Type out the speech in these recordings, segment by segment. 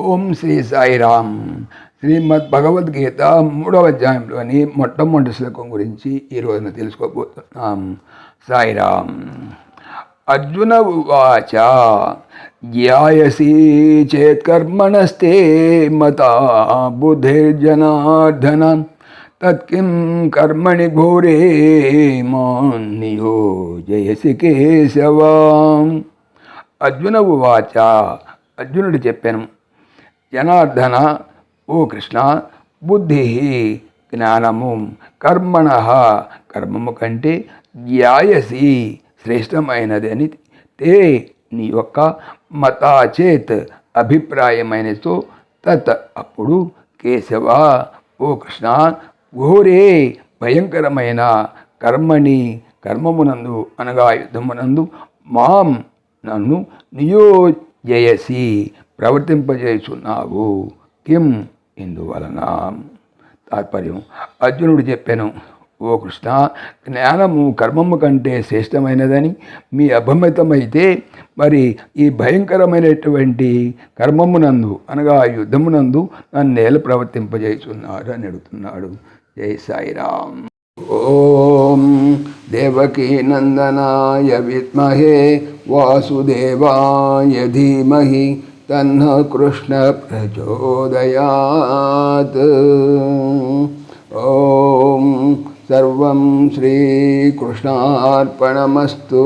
ఓం శ్రీ సాయిరామ్. శ్రీమద్ భగవద్గీత మూడవ అధ్యాయంలోని మొట్టమొదటి శ్లోకం గురించి ఈ రోజున తెలుసుకోబోతున్నాం. సాయిరామ్. అర్జున ఉవాచ జ్యాయసి చేత్కర్మణస్తే మత బుద్ధిర్జనార్దన తత్కిం కర్మణి ఘోరే మాన్నియోజయసి కేశవాం. అర్జున ఉవాచ అర్జునుడు చెప్పాను జనార్దన ఓ కృష్ణ బుద్ధి జ్ఞానము కర్మణ. కర్మము కంటే ధ్యాయసి శ్రేష్టమైనది అని తే నీ యొక్క మతాచేత్ అభిప్రాయమైనతో తత్ అప్పుడు కేశవ ఓ కృష్ణ ఘోరే భయంకరమైన కర్మని కర్మమునందు అనగా యుద్ధమునందు మాం నన్ను జయసి ప్రవర్తింపజేస్తున్నావు కిం ఇందువలన? తాత్పర్యం. అర్జునుడు చెప్పాను ఓ కృష్ణ జ్ఞానము కర్మము కంటే శ్రేష్టమైనదని మీ అభమితమైతే మరి ఈ భయంకరమైనటువంటి కర్మమునందు అనగా యుద్ధమునందు నన్ను నేల ప్రవర్తింపజేస్తున్నారు అని అడుగుతున్నాడు జై సాయిరామ్ ఓం దేవకీ నందనాయ విద్మహే వాసుదేవాయ ధీమహి తన్న కృష్ణ ప్రచోదయాత్ ఓం సర్వం శ్రీకృష్ణార్పణమస్తు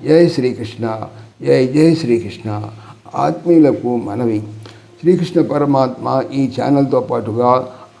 జై శ్రీకృష్ణ జై జై శ్రీకృష్ణ ఆత్మీయులకు మనవి శ్రీకృష్ణ పరమాత్మ ఈ ఛానల్తో పాటుగా